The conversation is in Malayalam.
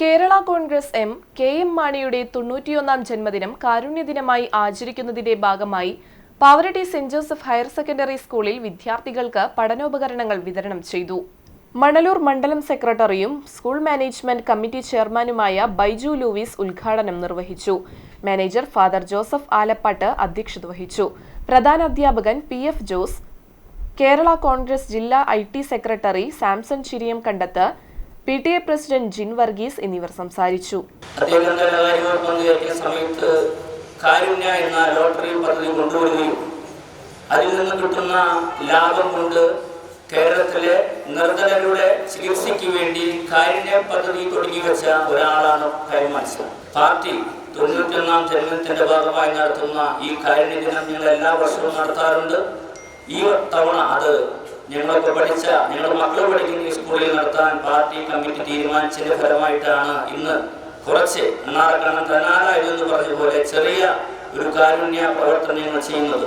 Kerala Congress M K M മാണിയുടെ തൊണ്ണൂറ്റിയൊന്നാം ജന്മദിനം കാരുണ്യദിനമായി ആചരിക്കുന്നതിന്റെ ഭാഗമായി Pavaratty saint Joseph higher secondary സ്കൂളിൽ വിദ്യാർത്ഥികൾക്ക് പഠനോപകരണങ്ങൾ വിതരണം ചെയ്തു. മണലൂർ മണ്ഡലം സെക്രട്ടറിയും സ്കൂൾ മാനേജ്മെന്റ് കമ്മിറ്റി ചെയർമാനുമായ ബൈജു ലൂവിസ് ഉദ്ഘാടനം നിർവഹിച്ചു. മാനേജർ ഫാദർ ജോസഫ് ആലപ്പാട്ട് അധ്യക്ഷത വഹിച്ചു. പ്രധാന അധ്യാപകൻ പി എഫ് ജോസ് കേരള കോൺഗ്രസ് ജില്ലാ I T secretary Samson Chiriyankandath P T A president Jin Varghese എന്നിവർ സംസാരിച്ചു. അദ്ദേഹം ധനകാര്യവകുപ്പ് മന്ത്രിയായിരിക്കുന്ന സമയത്ത് കാരുണ്യ എന്ന ലോട്ടറി പദ്ധതി കൊണ്ടുവരികയും അതിൽ നിന്ന് കിട്ടുന്ന ലാഭം കൊണ്ട് കേരളത്തിലെ നിർധനരുടെ ചികിത്സയ്ക്ക് വേണ്ടി കാരുണ്യ പദ്ധതി തുടങ്ങി വെച്ച ഒരാളാണ് കൈമാൻസ് പാർട്ടി തൊണ്ണൂറ്റൊന്നാം ജന്മത്തിന്റെ ഭാഗമായി നടത്തുന്ന ഈ കാരുണ്യ ദിനം ഞങ്ങൾ എല്ലാ വർഷവും നടത്താറുണ്ട്. ഈ തവണ അത് ഞങ്ങളൊക്കെ പഠിച്ച ഞങ്ങളുടെ മക്കൾ പഠിക്കുന്ന സ്കൂളിൽ നടത്താൻ പാർട്ടി കമ്മിറ്റി തീരുമാനിച്ചതിന്റെ ഫലമായിട്ടാണ് ഇന്ന് കുറച്ച് എന്നാറക്കണം തന്നാല എന്ന് പറഞ്ഞ പോലെ ചെറിയ ഒരു കാരുണ്യ പ്രവർത്തനങ്ങൾ ചെയ്യുന്നത്.